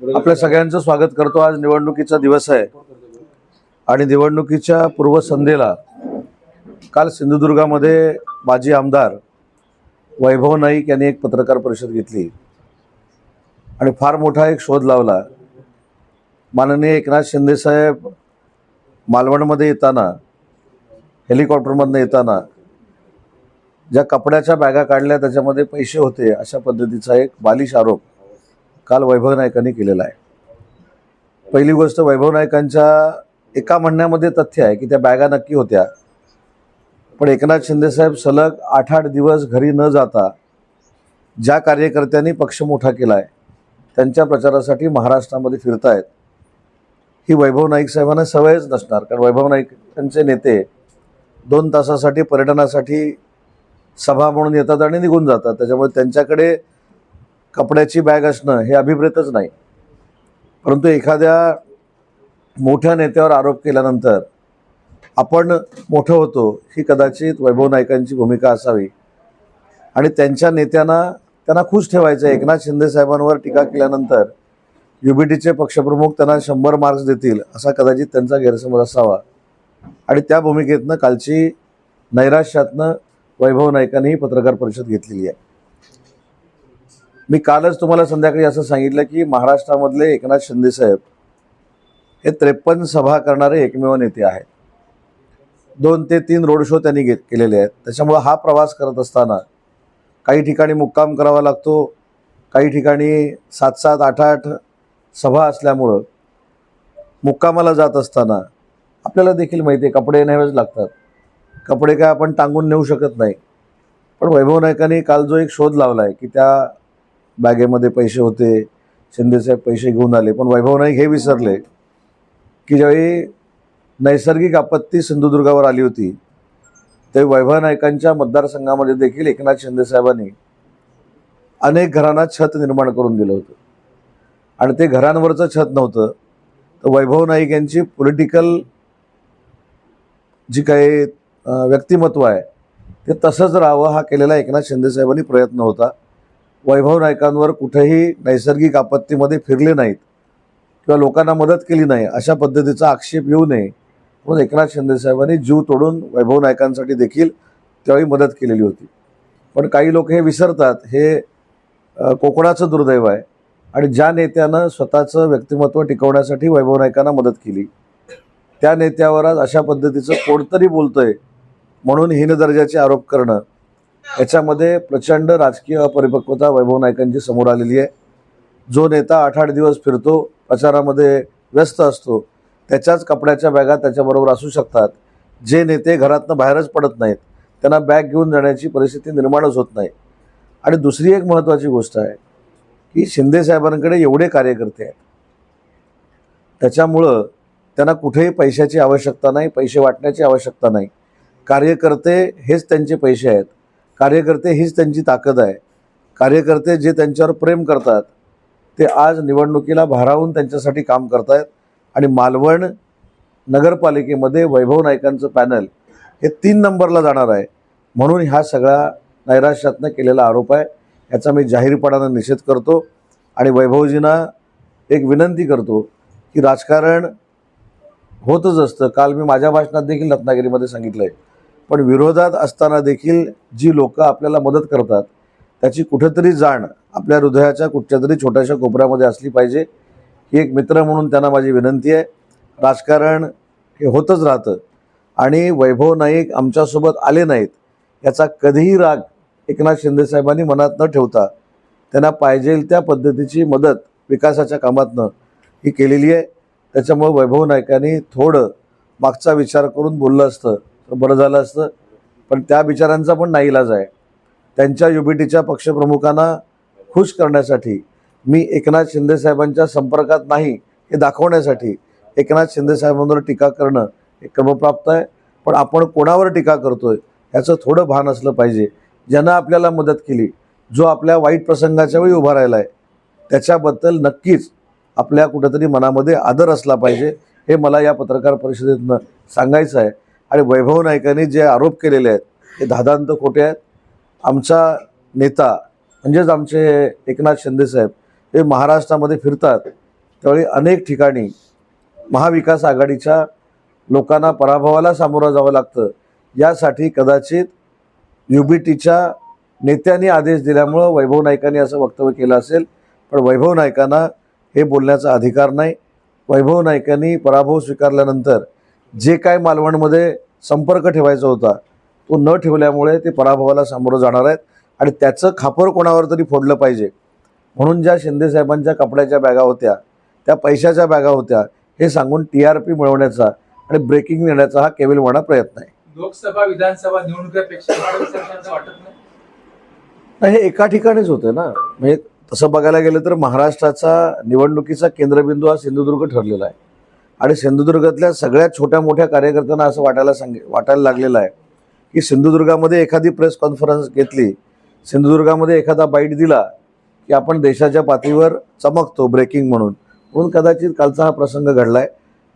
आपल्या सगळ्यांचं स्वागत करतो. आज निवडणुकीचा दिवस आहे. आणि निवडणुकीच्या पूर्वसंध्येला काल सिंधुदुर्गामध्ये माजी आमदार वैभव नाईक यांनी एक पत्रकार परिषद घेतली. आणि फार मोठा एक शोध लावला. माननीय एकनाथ शिंदेसाहेब मालवणमध्ये येताना हेलिकॉप्टरमधनं येताना ज्या कपड्याच्या बॅगा काढल्या त्याच्यामध्ये पैसे होते अशा पद्धतीचा एक बालिश आरोप काल वैभव नायकांनी केलेला आहे. पहिली गोष्ट वैभव नायकांच्या एका म्हणण्यामध्ये तथ्य आहे की त्या बॅगा नक्की होत्या. पण एकनाथ शिंदेसाहेब सलग आठ आठ दिवस घरी न जाता ज्या कार्यकर्त्यांनी पक्ष मोठा केला आहे त्यांच्या प्रचारासाठी महाराष्ट्रामध्ये फिरतायत. ही वैभव नाईक साहेबांना सवयच नसणार कारण वैभव नाईक त्यांचे नेते दोन तासासाठी पर्यटनासाठी सभा म्हणून येतात आणि निघून जातात. त्याच्यामुळे त्यांच्याकडे कपड्याची बॅग असणं हे अभिप्रेतच नाही. परंतु एखाद्या मोठ्या नेत्यावर आरोप केल्यानंतर आपण मोठं होतो ही कदाचित वैभव नायकांची भूमिका असावी. आणि त्यांच्या नेत्यांना त्यांना खुश ठेवायचं आहे. एकनाथ शिंदे साहेबांवर टीका केल्यानंतर युबीटीचे पक्षप्रमुख त्यांना शंभर मार्क्स देतील असा कदाचित त्यांचा गैरसमज असावा. आणि त्या भूमिकेतनं कालची नैराश्यातनं वैभव नायकांनी पत्रकार परिषद घेतलेली आहे. मी कालच तुम्हाला संध्याकाळी असं सांगितलं की महाराष्ट्रामधले एकनाथ शिंदेसाहेब हे त्रेपन्न सभा करणारे एकमेव नेते आहेत. दोन ते तीन रोड शो त्यांनी घेत केलेले आहेत. त्याच्यामुळं हा प्रवास करत असताना काही ठिकाणी मुक्काम करावा लागतो. काही ठिकाणी सात सात आठ आठ सभा असल्यामुळं मुक्कामाला जात असताना आपल्याला देखील माहिती आहे कपडे न्यावेच लागतात. कपडे काय आपण टांगून नेऊ शकत नाही. पण वैभव नायकाने काल जो एक शोध लावला आहे की त्या बॅगेमध्ये पैसे होते शिंदेसाहेब पैसे घेऊन आले पण वैभव नाईक हे विसरले की ज्यावेळी नैसर्गिक आपत्ती सिंधुदुर्गावर आली होती ते वैभव नायकांच्या मतदारसंघामध्ये देखील एकनाथ शिंदेसाहेबांनी अनेक घरांना छत निर्माण करून दिलं होतं. आणि ते घरांवरचं छत नव्हतं तर वैभव नाईक यांची पॉलिटिकल जी काही व्यक्तिमत्व आहे ते तसंच राहावं हा केलेला एकनाथ शिंदेसाहेबांनी प्रयत्न होता. वैभव नायकांवर कुठेही नैसर्गिक आपत्तीमध्ये फिरले नाहीत किंवा लोकांना मदत केली नाही अशा पद्धतीचा आक्षेप येऊ नये. म्हणून एकनाथ शिंदेसाहेबांनी जीव तोडून वैभव नायकांसाठी देखील त्यावेळी मदत केलेली होती. पण काही लोक हे विसरतात हे कोकणाचं दुर्दैव आहे. आणि ज्या नेत्यानं स्वतःचं व्यक्तिमत्व टिकवण्यासाठी वैभव नायकांना मदत केली त्या नेत्यावर आज अशा पद्धतीचं कोणतरी बोलतंय म्हणून हीन दर्जाचे आरोप करणं याच्यामध्ये प्रचंड राजकीय अपरिपक्वता वैभव नायकांची समोर आलेली आहे. जो नेता आठ आठ दिवस फिरतो प्रचारामध्ये व्यस्त असतो त्याच्याच कपड्याच्या बॅगा त्याच्याबरोबर असू शकतात. जे नेते घरातनं बाहेरच पडत नाहीत त्यांना बॅग घेऊन जाण्याची परिस्थिती निर्माणच होत नाही. आणि दुसरी एक महत्त्वाची गोष्ट आहे की शिंदे साहेबांकडे एवढे कार्यकर्ते आहेत. त्याच्यामुळं त्यांना कुठेही पैशाची आवश्यकता नाही पैसे वाटण्याची आवश्यकता नाही. कार्यकर्ते हेच त्यांचे पैसे आहेत. कार्यकर्ते हीच त्यांची ताकद आहे. कार्यकर्ते जे त्यांच्यावर प्रेम करतात ते आज निवडणुकीला भारावून त्यांच्यासाठी काम करतायत. आणि मालवण नगरपालिकेमध्ये वैभव नाईकांचं पॅनल हे तीन नंबरला जाणार आहे. म्हणून हा सगळा नैराश्यातनं केलेला आरोप आहे. याचा मी जाहीरपणानं निषेध करतो. आणि वैभवजींना एक विनंती करतो की राजकारण होतच असतं. काल मी माझ्या भाषणात देखील रत्नागिरीमध्ये सांगितलं आहे पण विरोधात असताना देखील जी लोकं आपल्याला मदत करतात त्याची कुठेतरी जाण आपल्या हृदयाच्या कुठच्या तरी छोट्याशा कोपऱ्यामध्ये असली पाहिजे ही एक मित्र म्हणून त्यांना माझी विनंती आहे. राजकारण हे होतच राहतं. आणि वैभव नाईक आमच्यासोबत आले नाहीत याचा कधीही राग एकनाथ शिंदेसाहेबांनी मनात न ठेवता त्यांना पाहिजे त्या पद्धतीची मदत विकासाच्या कामातनं ही केलेली आहे. त्याच्यामुळं वैभव नायकांनी थोडं मागचा विचार करून बोललं असतं. तर बरं झालं असतं. पण त्या बिचारांचा पण नाही इलाज आहे. त्यांच्या युबीटीच्या पक्षप्रमुखांना खुश करण्यासाठी मी एकनाथ शिंदेसाहेबांच्या संपर्कात नाही हे दाखवण्यासाठी एकनाथ शिंदेसाहेबांवर टीका करणं हे क्रमप्राप्त आहे. पण आपण कोणावर टीका करतोय ह्याचं थोडं भान असलं पाहिजे. ज्यानं आपल्याला मदत केली जो आपल्या वाईट प्रसंगाच्या वेळी उभा राहिला आहे त्याच्याबद्दल नक्कीच आपल्या कुठंतरी मनामध्ये आदर असला पाहिजे. हे मला या पत्रकार परिषदेतनं सांगायचं आहे. आणि वैभव नाईकांनी जे आरोप केलेले आहेत ते धादांत खोटे आहेत. आमचा नेता म्हणजेच आमचे एकनाथ शिंदेसाहेब हे महाराष्ट्रामध्ये फिरतात त्यावेळी अनेक ठिकाणी महाविकास आघाडीच्या लोकांना पराभवाला सामोरं जावं लागतं. यासाठी कदाचित यू बी टीच्या नेत्यांनी आदेश दिल्यामुळं वैभव नाईकांनी असं वक्तव्य केलं असेल पण वैभव नाईकांना हे बोलण्याचा अधिकार नाही. वैभव नाईकांनी पराभव स्वीकारल्यानंतर जे काय मालवणमध्ये संपर्क ठेवायचा होता तो न ठेवल्यामुळे ते पराभवाला सामोरं जाणार आहेत आणि त्याचं खापर कोणावर तरी फोडलं पाहिजे. म्हणून ज्या शिंदेसाहेबांच्या कपड्याच्या बॅगा होत्या त्या पैशाच्या बॅगा होत्या हे सांगून टी आर पी मिळवण्याचा आणि ब्रेकिंग देण्याचा हा केविलवाणा प्रयत्न आहे. लोकसभा विधानसभा निवडणुकीपेक्षा नाही हे एका ठिकाणीच होते ना. म्हणजे तसं बघायला गेलं तर महाराष्ट्राचा निवडणुकीचा केंद्रबिंदू हा सिंधुदुर्ग ठरलेला आहे. आणि सिंधुदुर्गातल्या सगळ्या छोट्या मोठ्या कार्यकर्त्यांना असं वाटायला सांगे वाटायला लागलेलं आहे की सिंधुदुर्गामध्ये एखादी प्रेस कॉन्फरन्स घेतली सिंधुदुर्गामध्ये एखादा बाईट दिला की आपण देशाच्या पातळीवर चमकतो ब्रेकिंग म्हणून. म्हणून कदाचित कालचा हा प्रसंग घडला आहे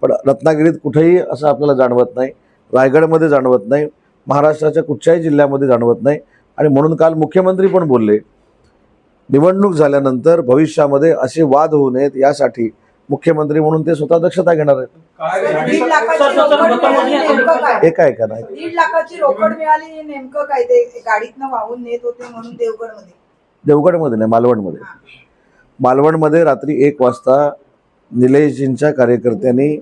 पण रत्नागिरीत कुठेही असं आपल्याला जाणवत नाही रायगडमध्ये जाणवत नाही महाराष्ट्राच्या कुठच्याही जिल्ह्यामध्ये जाणवत नाही. आणि म्हणून काल मुख्यमंत्री पण बोलले निवडणूक झाल्यानंतर भविष्यामध्ये असे वाद होऊ नयेत यासाठी मुख्यमंत्री म्हणून ते स्वतः दक्षता घेणार आहेत. नेमकं काय? एका एका नाही. दीड लाखाची रोकड मिळाली नेमकं काय? ते गाडीतनं वाहून नेत होते म्हणून देवगडमध्ये. देवगडमध्ये नाही मालवणमध्ये. मालवणमध्ये रात्री एक वाजता निलेशजींच्या कार्यकर्त्यांनी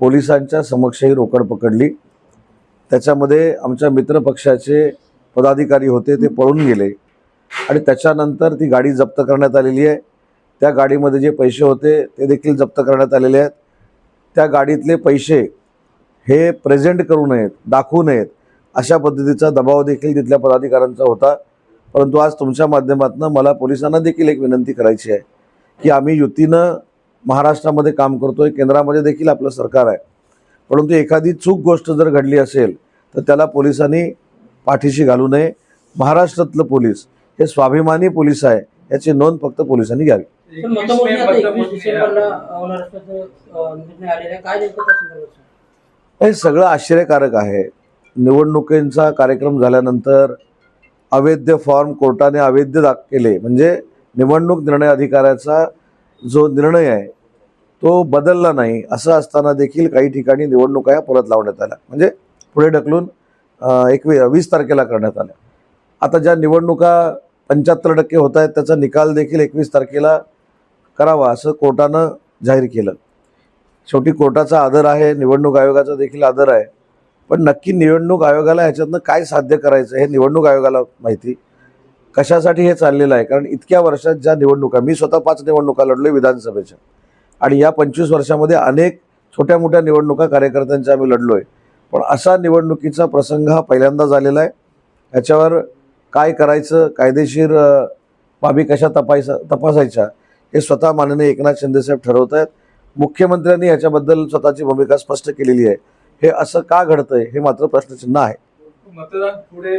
पोलिसांच्या समक्षही रोकड पकडली. त्याच्यामध्ये आमच्या मित्रपक्षाचे पदाधिकारी होते ते पळून गेले. आणि त्याच्यानंतर ती गाडी जप्त करण्यात आलेली आहे. त्या गाडीमध्ये जे पैसे होते ते देखील जप्त करण्यात आलेले आहेत. त्या गाडीतले पैसे हे प्रेझेंट करू नयेत दाखवू नयेत अशा पद्धतीचा दबाव देखील तिथल्या पदाधिकाऱ्यांचा होता. परंतु आज तुमच्या माध्यमातून मला पोलिसांना देखील एक विनंती करायची आहे की आम्ही युतीनं महाराष्ट्रामध्ये काम करतोय केंद्रामध्ये देखील आपलं सरकार आहे. परंतु एखादी चूक गोष्ट जर घडली असेल तर त्याला पोलिसांनी पाठीशी घालू नये. महाराष्ट्रातलं पोलीस हे स्वाभिमानी पोलीस आहे याची नोंद फक्त पोलिसांनी घ्यावी. पण मतमोजणी आता एकवीस डिसेंबरला होणार असल्याचं अं, निर्णय आलेला आहे काय नेमकं त्या संदर्भात सर? हे सगळं आश्चर्यकारक आहे. निवडणुकींचा कार्यक्रम झाल्यानंतर अवैध फॉर्म कोर्टाने अवैध दाख केले. म्हणजे निवडणूक निर्णय अधिकाऱ्याचा जो निर्णय आहे तो बदलला नाही. असं असताना देखील काही ठिकाणी निवडणुका या परत लावण्यात आल्या. म्हणजे पुढे ढकलून एकवी वीस तारखेला करण्यात आल्या. आता ज्या निवडणुका पंच्याहत्तर टक्के होत आहेत त्याचा निकाल देखील एकवीस तारखेला करावा असं कोर्टानं जाहीर केलं. शेवटी कोर्टाचा आदर आहे निवडणूक आयोगाचा देखील आदर आहे. पण नक्की निवडणूक आयोगाला ह्याच्यातनं काय साध्य करायचं हे निवडणूक आयोगाला माहिती. कशासाठी हे चाललेलं आहे? कारण इतक्या वर्षात ज्या निवडणुका मी स्वतः पाच निवडणुका लढलो विधानसभेच्या. आणि या पंचवीस वर्षामध्ये अनेक छोट्या मोठ्या निवडणुका कार्यकर्त्यांच्या आम्ही लढलो आहे पण असा निवडणुकीचा प्रसंग हा पहिल्यांदा झालेला आहे. ह्याच्यावर काय करायचं कायदेशीर बाबी कशा तपायचा तपासायच्या? हे स्वतः माननीय एकनाथ शिंदेसाहेब ठरवत आहेत. मुख्यमंत्र्यांनी याच्याबद्दल स्वतःची भूमिका स्पष्ट केलेली आहे. हे असं का घडतंय हे मात्र प्रश्नचिन्ह आहे. मतदान पुढे